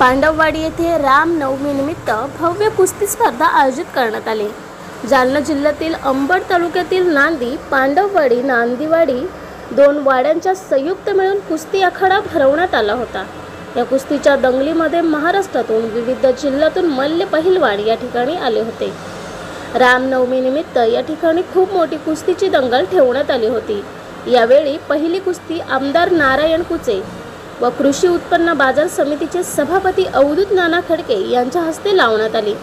पांडववाडी येथे रामनवमीनिमित्त भव्य कुस्ती स्पर्धा आयोजित करण्यात आली. जालना जिल्ह्यातील अंबड तालुक्यातील नांदी पांडववाडी नांदीवाडी दोन वाड्यांच्या संयुक्त मिळून कुस्ती आखाडा भरवण्यात आला होता. या कुस्तीच्या दंगलीमध्ये महाराष्ट्रातून विविध जिल्ह्यातून मल्ल पहिलवाड या ठिकाणी आले होते. रामनवमीनिमित्त या ठिकाणी खूप मोठी कुस्तीची दंगल ठेवण्यात आली होती. यावेळी पहिली कुस्ती आमदार नारायण कुचे व कृषी उत्पन्न बाजार समितीचे सभापती अवधूत नाना खडके यांच्या हस्ते लावण्यात आली.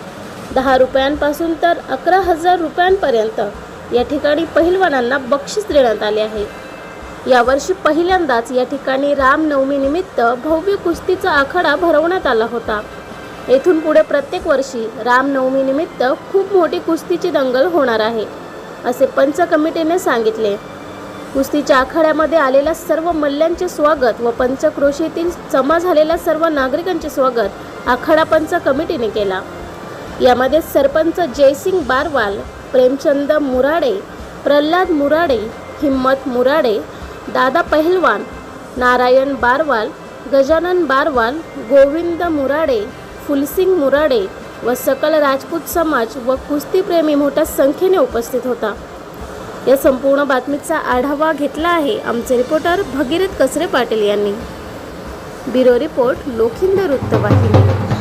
दहा रुपयांपासून तर अकरा हजार रुपयांपर्यंत या ठिकाणी पहिलवानांना बक्षीस देण्यात आले आहे. यावर्षी पहिल्यांदाच या ठिकाणी रामनवमीनिमित्त भव्य कुस्तीचा आखाडा भरवण्यात आला होता. येथून पुढे प्रत्येक वर्षी रामनवमीनिमित्त खूप मोठी कुस्तीची दंगल होणार आहे असे पंच कमिटीने सांगितले. कुस्तीच्या आखाड्यामध्ये आलेल्या सर्व मल्ल्यांचे स्वागत व पंचक्रोशीतील जमा झालेल्या सर्व नागरिकांचे स्वागत आखाडा पंच कमिटीने केला. यामध्ये सरपंच जयसिंग बारवाल प्रेमचंद मुराडे प्रल्हाद मुराडे हिम्मत मुराडे दादा पहिलवान नारायण बारवाल गजानन बारवाल गोविंद मुराडे फुलसिंग मुराडे व सकल राजपूत समाज व कुस्तीप्रेमी मोठ्या संख्येने उपस्थित होता. या संपूर्ण बातमीचा आढावा घेतला आहे आमचे रिपोर्टर भगीरथ कसरे पाटील यांनी. ब्युरो रिपोर्ट लोखिंद वृत्तवाहिनी.